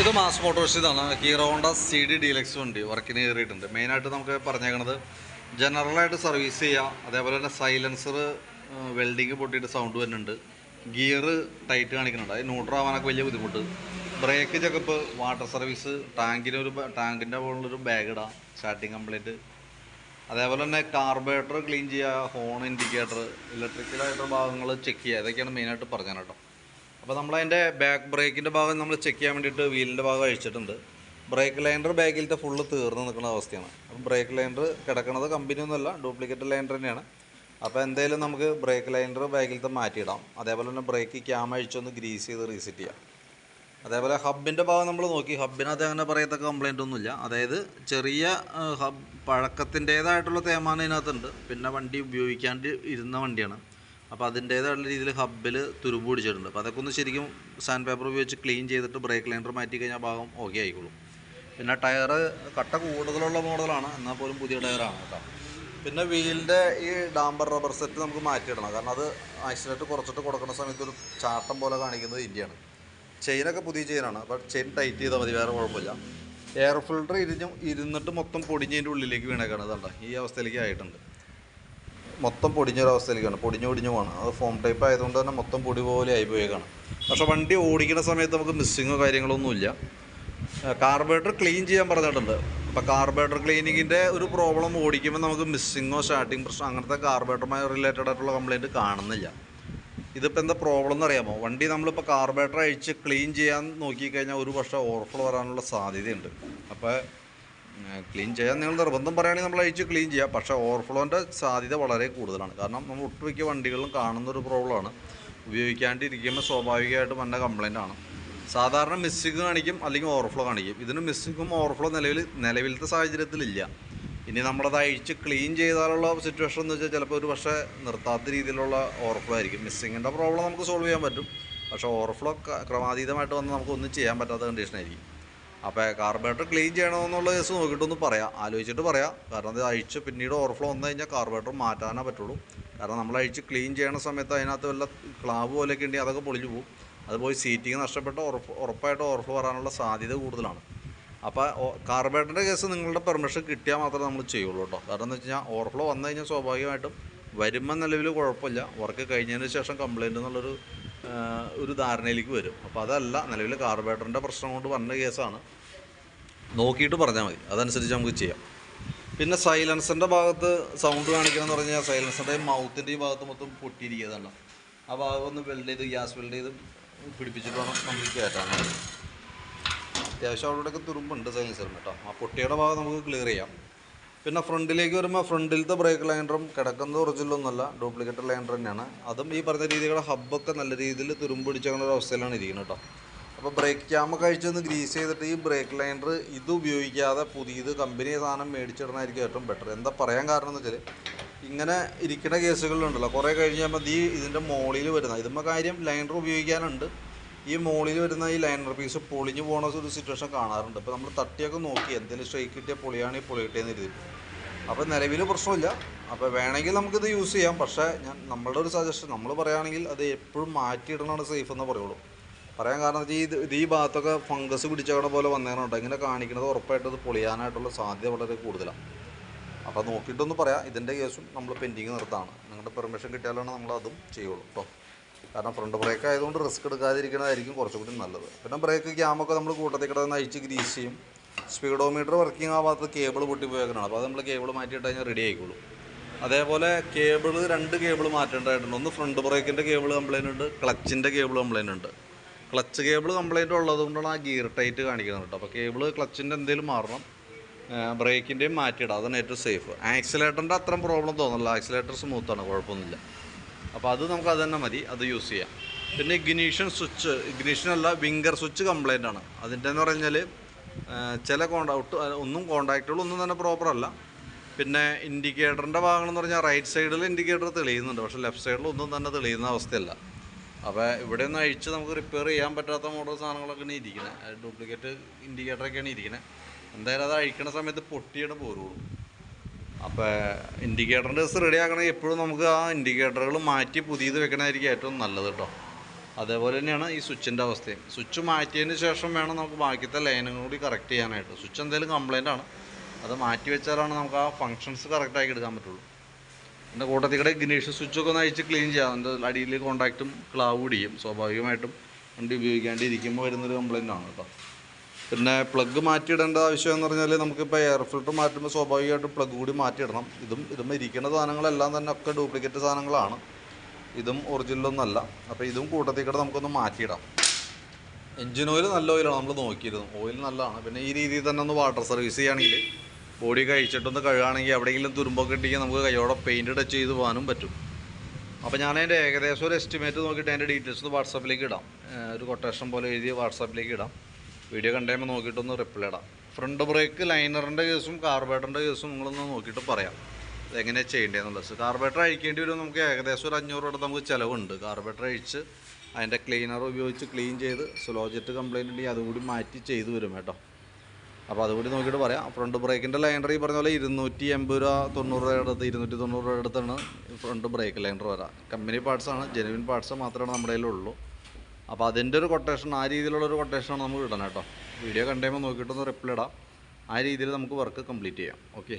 ഇത് mass Motors ഇതാണ്. Hero Honda C D deluxe വണ്ടി വർക്കിന് കയറിയിട്ടുണ്ട്. മെയിനായിട്ട് നമുക്ക് പറഞ്ഞേക്കണത് ജനറലായിട്ട് സർവീസ് ചെയ്യുക അതേപോലെ തന്നെ സൈലൻസർ വെൽഡിങ് പൊട്ടിയിട്ട് സൗണ്ട് വരുന്നുണ്ട്. ഗിയർ ടൈറ്റ് കാണിക്കുന്നുണ്ട്. അത് ന്യൂട്രൽ ആവാനൊക്കെ വലിയ ബുദ്ധിമുട്ട്. ബ്രേക്ക് ചെക്കപ്പ് വാട്ടർ സർവീസ് ടാങ്കിന് ഒരു ടാങ്കിന്റെ മുകളിലൊരു ബാഗ് ഇടാം. സ്റ്റാർട്ടിങ് കംപ്ലീറ്റ് അതേപോലെ തന്നെ കാർബറേറ്റർ ക്ലീൻ ചെയ്യുക ഹോൺ ഇൻഡിക്കേറ്റർ ഇലക്ട്രിക്കലായിട്ടുള്ള ഭാഗങ്ങൾ ചെക്ക് ചെയ്യുക. ഇതൊക്കെയാണ് മെയിനായിട്ട് പറഞ്ഞത് കേട്ടോ. അപ്പോൾ നമ്മളതിന്റെ ബാക്ക് ബ്രേക്കിന്റെ ഭാഗം നമ്മൾ ചെക്ക് ചെയ്യാൻ വേണ്ടിയിട്ട് വീലിന്റെ ഭാഗം അഴിച്ചിട്ടുണ്ട്. ബ്രേക്ക് ലൈൻഡർ ബാഗിലത്തെ ഫുള്ള് തീർന്ന് നിൽക്കുന്ന അവസ്ഥയാണ്. അപ്പം ബ്രേക്ക് ലൈൻഡർ കിടക്കുന്നത് കമ്പനി ഒന്നുമല്ല ഡ്യൂപ്ലിക്കേറ്റ് ലൈൻഡർ തന്നെയാണ്. അപ്പോൾ എന്തായാലും നമുക്ക് ബ്രേക്ക് ലൈൻഡർ ബാഗിലത്തെ മാറ്റിയിടാം. അതേപോലെ തന്നെ ബ്രേക്ക് ക്യാം അഴിച്ചൊന്ന് ഗ്രീസ് ചെയ്ത് റീസെറ്റ് ചെയ്യാം. അതേപോലെ ഹബിന്റെ ഭാഗം നമ്മൾ നോക്കി. ഹബിനകത്ത് അങ്ങനെ പറയത്തക്ക കംപ്ലൈന്റ് ഒന്നുമില്ല. അതായത് ചെറിയ ഹബ് പഴക്കത്തിന്റേതായിട്ടുള്ള തേമാനം ഇതിനകത്തുണ്ട്. പിന്നെ വണ്ടി ഉപയോഗിക്കാണ്ട് ഇരുന്ന വണ്ടിയാണ്. അപ്പോൾ അതിന്റേതായിട്ടുള്ള രീതിയിൽ ഹബ്ബിൽ തുരുമ്പ് പിടിച്ചിട്ടുണ്ട്. അപ്പോൾ അതൊക്കെ ഒന്ന് ശരിക്കും സാൻഡ് പേപ്പർ ഉപയോഗിച്ച് ക്ലീൻ ചെയ്തിട്ട് ബ്രേക്ക് ലൈൻഡർ മാറ്റി കഴിഞ്ഞാൽ ഭാഗം ഓക്കെ ആയിക്കോളും. പിന്നെ ടയർ കട്ട കൂടുതലുള്ള മോഡലാണ് എന്നാൽ പോലും പുതിയ ടയറാണ് കേട്ടോ. പിന്നെ വീലിന്റെ ഈ ഡാംബർ റബ്ബർ സെറ്റ് നമുക്ക് മാറ്റിയിടണം. കാരണം അത് ആക്സിഡന്റ് കുറച്ചിട്ട് കൊടുക്കുന്ന സമയത്ത് ഒരു ചാട്ടം പോലെ കാണിക്കുന്നത് ഇന്ത്യയാണ്. ചെയിനൊക്കെ പുതിയ ചെയിനാണ് അപ്പോൾ ചെയിൻ ടൈറ്റ് ചെയ്താൽ മതി വേറെ കുഴപ്പമില്ല. എയർ ഫിൽട്ടർ ഇരിഞ്ഞ് ഇരുന്നിട്ട് മൊത്തം പൊടിഞ്ഞതിന്റെ ഉള്ളിലേക്ക് വീണേക്കാണ്. അതുകൊണ്ട് ഈ അവസ്ഥയിലേക്ക് ആയിട്ടുണ്ട്. മൊത്തം പൊടിഞ്ഞൊരവസ്ഥയിലേക്കാണ്. പൊടിഞ്ഞ് പൊടിഞ്ഞ് പോകണം അത് ഫോം ടൈപ്പ് ആയതുകൊണ്ട് തന്നെ മൊത്തം പൊടി പോലെ ആയി പോയേക്കാണ് പക്ഷേ വണ്ടി ഓടിക്കുന്ന സമയത്ത് നമുക്ക് മിസ്സിങ്ങോ കാര്യങ്ങളൊന്നുമില്ല കാർബേറ്റർ ക്ലീൻ ചെയ്യാൻ പറഞ്ഞിട്ടുണ്ട്. അപ്പോൾ കാർബേറ്റർ ക്ലീനിങ്ങിന്റെ ഒരു പ്രോബ്ലം ഓടിക്കുമ്പോൾ നമുക്ക് മിസ്സിങ്ങോ സ്റ്റാർട്ടിങ് പ്രശ്നം അങ്ങനത്തെ കാർബേറ്ററുമായി റിലേറ്റഡ് ആയിട്ടുള്ള കംപ്ലയിന്റ് കാണുന്നില്ല. ഇതിപ്പോൾ എന്താ പ്രോബ്ലം എന്ന് അറിയാമോ? വണ്ടി നമ്മളിപ്പോൾ കാർബേറ്റർ അഴിച്ച് ക്ലീൻ ചെയ്യാൻ നോക്കിക്കഴിഞ്ഞാൽ ഒരു പക്ഷേ ഓവർഫ്ലോ വരാനുള്ള സാധ്യതയുണ്ട്. അപ്പോൾ ക്ലീൻ ചെയ്യാൻ നിങ്ങൾ നിർബന്ധം പറയുകയാണെങ്കിൽ നമ്മൾ അഴിച്ച് ക്ലീൻ ചെയ്യാം പക്ഷേ ഓവർഫ്ലോന്റെ സാധ്യത വളരെ കൂടുതലാണ്. കാരണം നമ്മൾ ഒട്ടുമിക്ക വണ്ടികളിലും കാണുന്നൊരു പ്രോബ്ലമാണ് ഉപയോഗിക്കാണ്ടിരിക്കുമ്പോൾ സ്വാഭാവികമായിട്ടും വന്ന കംപ്ലൈന്റ് ആണ്. സാധാരണ മിസ്സിങ് കാണിക്കും അല്ലെങ്കിൽ ഓവർഫ്ലോ കാണിക്കും. ഇതിന് മിസ്സിങ്ങും ഓവർഫ്ലോ നിലവിൽ നിലവിലത്തെ സാഹചര്യത്തിലില്ല ഇനി നമ്മളത് അഴിച്ച് ക്ലീൻ ചെയ്താലുള്ള സിറ്റുവേഷൻ എന്ന് വെച്ചാൽ ചിലപ്പോൾ ഒരു പക്ഷേ നിർത്താത്ത രീതിയിലുള്ള ഓവർഫ്ലോ ആയിരിക്കും. മിസ്സിങ്ങിന്റെ പ്രോബ്ലം നമുക്ക് സോൾവ് ചെയ്യാൻ പറ്റും. പക്ഷേ ഓവർഫ്ലോ ക്രമാതീതമായിട്ട് വന്ന് നമുക്ക് ഒന്നും ചെയ്യാൻ പറ്റാത്ത കണ്ടീഷൻ ആയിരിക്കും. അപ്പോൾ കാർബറേറ്റർ ക്ലീൻ ചെയ്യണമെന്നുള്ള കേസ് നോക്കിയിട്ടൊന്ന് പറയാം. ആലോചിച്ചിട്ട് പറയാം. കാരണം അത് അഴിച്ച് പിന്നീട് ഓവർഫ്ലോ വന്നു കഴിഞ്ഞാൽ കാർബറേറ്റർ മാറ്റാനേ പറ്റുള്ളൂ. കാരണം നമ്മൾ അഴിച്ച് ക്ലീൻ ചെയ്യണ സമയത്ത് അതിനകത്ത് വല്ല ക്ലാവ് പോലെയൊക്കെ ഉണ്ടെങ്കിൽ അതൊക്കെ പൊളിഞ്ഞു പോകും. അതുപോലെ സീറ്റിംഗ് നഷ്ടപ്പെട്ട് ഉറപ്പ് ഉറപ്പായിട്ട് ഓവർഫ്ലോ വരാനുള്ള സാധ്യത കൂടുതലാണ്. അപ്പോൾ കാർബറേറ്ററിന്റെ കേസ് നിങ്ങളുടെ പെർമിഷൻ കിട്ടിയാൽ മാത്രമേ നമ്മൾ ചെയ്യുള്ളൂ കേട്ടോ. കാരണം എന്ന് വെച്ച് കഴിഞ്ഞാൽ ഓവർഫ്ലോ വന്നു കഴിഞ്ഞാൽ സ്വാഭാവികമായിട്ടും വരുമ്പോൾ നിലവിൽ കുഴപ്പമില്ല. വർക്ക് കഴിഞ്ഞതിന് ശേഷം കംപ്ലയിന്റ് എന്നുള്ളൊരു ഒരു ധാരണയിലേക്ക് വരും. അപ്പോൾ അതല്ല നിലവിൽ കാർബറേറ്ററിന്റെ പ്രശ്നം കൊണ്ട് വന്ന കേസാണ്. നോക്കിയിട്ട് പറഞ്ഞാൽ മതി. അതനുസരിച്ച് നമുക്ക് ചെയ്യാം. പിന്നെ സൈലൻസറിന്റെ ഭാഗത്ത് സൗണ്ട് കാണിക്കണമെന്ന് പറഞ്ഞു കഴിഞ്ഞാൽ സൈലൻസറിന്റെയും മൗത്തിന്റെയും ഭാഗത്ത് മൊത്തം പൊട്ടിയിരിക്കുന്നതാണ് ആ ഭാഗം ഒന്ന് വെൽഡ് ചെയ്ത് ഗ്യാസ് വെൽഡ് ചെയ്ത് പിടിപ്പിച്ചിട്ട് വേണം നമുക്ക് കയറ്റാൻ അത്യാവശ്യം അവിടെയൊക്കെ തുരുമ്പുണ്ട് സൈലൻസറിന് കേട്ടോ. ആ പൊട്ടിയുടെ ഭാഗം നമുക്ക് ക്ലിയർ ചെയ്യാം. പിന്നെ ഫ്രണ്ടിലേക്ക് വരുമ്പോൾ ഫ്രണ്ടിലത്തെ ബ്രേക്ക് ലൈൻഡറും കിടക്കുന്നത് ഒറിജിനലൊന്നുമല്ല ഡ്യൂപ്ലിക്കേറ്റ് ലൈൻഡർ തന്നെയാണ്. അതും ഈ പറഞ്ഞ രീതിയിലുള്ള ഹബ്ബൊക്കെ നല്ല രീതിയിൽ തുരുമ്പ് പിടിച്ചേക്കുന്ന ഒരു അവസ്ഥയിലാണ് ഇരിക്കുന്നത് കേട്ടോ അപ്പോൾ ബ്രേക്ക് ക്യാമ കഴിച്ചൊന്ന് ഗ്രീസ് ചെയ്തിട്ട് ഈ ബ്രേക്ക് ലൈൻഡർ ഇത് ഉപയോഗിക്കാതെ പുതിയത് കമ്പനി സാധനം മേടിച്ചിടണമായിരിക്കും ഏറ്റവും ബെറ്റർ എന്താ പറയാൻ കാരണം എന്ന് വെച്ചാൽ ഇങ്ങനെ ഇരിക്കുന്ന കേസുകളിലുണ്ടല്ലോ കുറേ കഴിഞ്ഞ് കഴിയുമ്പോൾ ഈ ഇതിന്റെ മോളിൽ വരുന്ന ഇതുമ്പോൾ കാര്യം ലൈൻഡർ ഉപയോഗിക്കാനുണ്ട്. ഈ മോളിൽ വരുന്ന ഈ ലൈനർ പീസ് പൊളിഞ്ഞു പോണ ഒരു സിറ്റുവേഷൻ കാണാറുണ്ട്. ഇപ്പോൾ നമ്മൾ തട്ടിയൊക്കെ നോക്കി എന്തെങ്കിലും സ്ട്രൈക്ക് കിട്ടിയ പൊളിയാണെങ്കിൽ പൊളിയിട്ടേന്ന് എഴുതി അപ്പോൾ നിലവിൽ പ്രശ്നമില്ല. അപ്പോൾ വേണമെങ്കിൽ നമുക്കിത് യൂസ് ചെയ്യാം. പക്ഷേ ഞാൻ നമ്മളുടെ ഒരു സജഷൻ നമ്മൾ പറയുകയാണെങ്കിൽ അത് എപ്പോഴും മാറ്റിയിടണമാണ് സേഫ് എന്ന് പറയുള്ളൂ. പറയാൻ കാരണം വെച്ചാൽ ഇത് ഇത് ഈ ഭാഗത്തൊക്കെ ഫംഗസ് പിടിച്ചവിടെ പോലെ വന്നേനുണ്ട് ഇങ്ങനെ കാണിക്കുന്നത് ഉറപ്പായിട്ട് അത് പൊളിയാനായിട്ടുള്ള സാധ്യത വളരെ കൂടുതലാണ് അപ്പോൾ നോക്കിയിട്ടൊന്ന് പറയാം. ഇതിന്റെ കേസും നമ്മൾ പെൻഡിങ് നിർത്താണ് നിങ്ങളുടെ പെർമിഷൻ കിട്ടിയാലാണ് നമ്മൾ അതും ചെയ്യുള്ളൂ. കേട്ടോ കാരണം ഫ്രണ്ട് ബ്രേക്ക് ആയതുകൊണ്ട് റിസ്ക് എടുക്കാതിരിക്കുന്നതായിരിക്കും കുറച്ചുകൂടി നല്ലത്. പിന്നെ ബ്രേക്ക് ക്യാമൊക്കെ നമ്മൾ കൂട്ടത്തിൽ കിടന്ന് അഴിച്ച് ഗ്രീസ് ചെയ്യും. സ്പീഡോമീറ്റർ വർക്കിംഗ് ആവാത്ത കേബിൾ പൊട്ടിപ്പോയേക്കാണ് അപ്പോൾ അത് നമ്മൾ കേബിൾ മാറ്റിയിട്ട് കഴിഞ്ഞാൽ റെഡി ആയിക്കോളും. അതേപോലെ കേബിൾ രണ്ട് കേബിൾ മാറ്റേണ്ടതായിട്ടുണ്ട്. ഒന്ന് ഫ്രണ്ട് ബ്രേക്കിന്റെ കേബിൾ കംപ്ലൈന്റ് ഉണ്ട് ക്ലച്ചിന്റെ കേബിൾ കംപ്ലൈന്റ് ഉണ്ട്. ക്ലച്ച് കേബിൾ കംപ്ലൈന്റ് ഉള്ളതുകൊണ്ടാണ് ആ ഗിയർ ടൈറ്റ് കാണിക്കുന്നത് കേട്ടോ. അപ്പോൾ കേബിൾ ക്ലച്ചിന്റെ എന്തെങ്കിലും മാറണം ബ്രേക്കിന്റെയും മാറ്റിയിടാം. അതാണ് ഏറ്റവും സേഫ് ആക്സിലേറ്ററിന്റെ അത്രയും പ്രോബ്ലം തോന്നുന്നില്ല. ആക്സിലേറ്റർ സ്മൂത്താണ് കുഴപ്പമൊന്നുമില്ല. അപ്പോൾ അത് നമുക്ക് അത് തന്നെ മതി അത് യൂസ് ചെയ്യാം. പിന്നെ ഇഗ്നീഷൻ സ്വിച്ച് ഇഗ്നീഷൻ അല്ല വിങ്കർ സ്വിച്ച് കംപ്ലൈന്റ് ആണ്. അതിന്റെ എന്ന് പറഞ്ഞാൽ ചില കോണ്ടാക്ട് ഒന്നും കോണ്ടാക്റ്റുകൾ ഒന്നും തന്നെ പ്രോപ്പർ അല്ല. പിന്നെ ഇൻഡിക്കേറ്ററിന്റെ ഭാഗങ്ങൾ എന്ന് പറഞ്ഞാൽ റൈറ്റ് സൈഡിൽ ഇൻഡിക്കേറ്റർ തെളിയുന്നുണ്ട് പക്ഷേ ലെഫ്റ്റ് സൈഡിൽ ഒന്നും തന്നെ തെളിയുന്ന അവസ്ഥയല്ല. അപ്പോൾ ഇവിടെ നിന്ന് അഴിച്ച് നമുക്ക് റിപ്പയർ ചെയ്യാൻ പറ്റാത്ത മോഡൽ സാധനങ്ങളൊക്കെയാണ് ഇരിക്കുന്നത് ഡ്യൂപ്ലിക്കേറ്റ് ഇൻഡിക്കേറ്ററൊക്കെയാണ് ഇരിക്കുന്നത് എന്തായാലും അത് അഴിക്കണ സമയത്ത് പൊട്ടിയാണ് പോരുള്ളൂ. അപ്പോൾ ഇൻഡിക്കേറ്ററിന്റെ കേസ് റെഡി ആക്കണമെങ്കിൽ എപ്പോഴും നമുക്ക് ആ ഇൻഡിക്കേറ്ററുകൾ മാറ്റി പുതിയത് വെക്കണമായിരിക്കും ഏറ്റവും നല്ലത് കേട്ടോ അതേപോലെ തന്നെയാണ് ഈ സ്വിച്ചിന്റെ അവസ്ഥയും. സ്വിച്ച് മാറ്റിയതിന് ശേഷം വേണം നമുക്ക് ബാക്കിയത്തെ ലൈനും കൂടി കറക്റ്റ് ചെയ്യാനായിട്ട്. സ്വിച്ച് എന്തെങ്കിലും കംപ്ലൈന്റ് ആണ്. അത് മാറ്റി വെച്ചാലാണ് നമുക്ക് ആ ഫങ്ഷൻസ് കറക്റ്റാക്കി എടുക്കാൻ പറ്റുള്ളൂ. എന്റെ കൂട്ടത്തിക്കടെ ഗിനീഷ് സ്വിച്ചൊക്കെ ഒന്ന് അയച്ച് ക്ലീൻ ചെയ്യാം. എന്റെ അടിയിൽ കോണ്ടാക്റ്റും ക്ലാവ് ഇടിയും. സ്വാഭാവികമായിട്ടും വണ്ടി ഉപയോഗിക്കാണ്ട് ഇരിക്കുമ്പോൾ വരുന്നൊരു കംപ്ലൈന്റ് ആണ് കേട്ടോ പിന്നെ പ്ലഗ് മാറ്റിയിടേണ്ട ആവശ്യം എന്ന് പറഞ്ഞാൽ നമുക്കിപ്പോൾ എയർ ഫിൽറ്റർ മാറ്റുമ്പോൾ സ്വാഭാവികമായിട്ടും പ്ലഗ് കൂടി മാറ്റിയിടണം. ഇതും ഇതും ഇരിക്കുന്ന സാധനങ്ങളെല്ലാം തന്നെ ഒക്കെ ഡ്യൂപ്ലിക്കേറ്റ് സാധനങ്ങളാണ്. ഇതും ഒറിജിനലൊന്നല്ല അപ്പോൾ ഇതും കൂട്ടത്തിൽ കൂടെ നമുക്കൊന്ന് മാറ്റിയിടാം. എഞ്ചിൻ ഓയിൽ നല്ല ഓയിലാണ് നമ്മൾ നോക്കിയിരുന്നു ഓയിൽ നല്ലതാണ്. പിന്നെ ഈ രീതിയിൽ തന്നെ ഒന്ന് വാട്ടർ സർവീസ് ചെയ്യുകയാണെങ്കിൽ ബോഡി കഴിച്ചിട്ടൊന്ന് കഴുകുകയാണെങ്കിൽ എവിടെയെങ്കിലും തുരുമ്പൊക്കെ ഇട്ടെങ്കിൽ നമുക്ക് കൈയോടെ പെയിന്റ് ടച്ച് ചെയ്ത് പോകാനും പറ്റും. അപ്പോൾ ഞാൻ അതിന്റെ ഏകദേശം ഒരു എസ്റ്റിമേറ്റ് നോക്കിയിട്ട് അതിന്റെ ഡീറ്റെയിൽസ് വാട്സാപ്പിലേക്ക് ഇടാം. ഒരു കൊട്ടേഷൻ പോലെ എഴുതി വാട്സാപ്പിലേക്ക് ഇടാം. വീഡിയോ കണ്ടുമ്പോൾ നോക്കിയിട്ടൊന്ന് റിപ്ലൈ ഇടാം. ഫ്രണ്ട് ബ്രേക്ക് ലൈനറിന്റെ കേസും കാർബേറ്ററിന്റെ കേസും നിങ്ങളൊന്ന് നോക്കിയിട്ട് പറയാം. എങ്ങനെയാണ് ചെയ്യേണ്ടതെന്നുള്ളത്. കാർബേറ്റർ അഴിക്കേണ്ടി വരും നമുക്ക് ഏകദേശം ഒരു അഞ്ഞൂറ് രൂപ നമുക്ക് ചിലവുണ്ട്. കാർബേറ്റർ അഴിച്ച് അതിന്റെ ക്ലീനർ ഉപയോഗിച്ച് ക്ലീൻ ചെയ്ത് സ്ലോ ജെറ്റ് കംപ്ലൈന്റ് ഉണ്ടെങ്കിൽ അതുകൂടി മാറ്റി ചെയ്തു വരും കേട്ടോ. അപ്പോൾ അതുകൂടി നോക്കിയിട്ട് പറയാം. ഫ്രണ്ട് ബ്രേക്കിന്റെ ലൈനർ ഈ പറഞ്ഞ പോലെ ഇരുന്നൂറ്റി എൺപത് രൂപ തൊണ്ണൂറ് രൂപയുടെ അടുത്ത് ഇരുന്നൂറ്റി തൊണ്ണൂറ് രൂപയുടെ അടുത്താണ് ഫ്രണ്ട് ബ്രേക്ക് ലൈനർ വരാം. കമ്പനി പാർട്സാണ് ജെനുവിൻ പാർട്സ് മാത്രമാണ് നമ്മുടെ കയ്യിലുള്ളൂ. അപ്പോൾ അതിന്റെ ഒരു കൊട്ടേഷൻ ആ രീതിയിലുള്ള ഒരു കൊട്ടേഷനാണ് നമുക്ക് ഇടണം കേട്ടോ. വീഡിയോ കണ്ടുമ്പോൾ നോക്കിയിട്ടൊന്ന് റിപ്ലൈ ഇടാം. ആ രീതിയിൽ നമുക്ക് വർക്ക് കംപ്ലീറ്റ് ചെയ്യാം. ഓക്കെ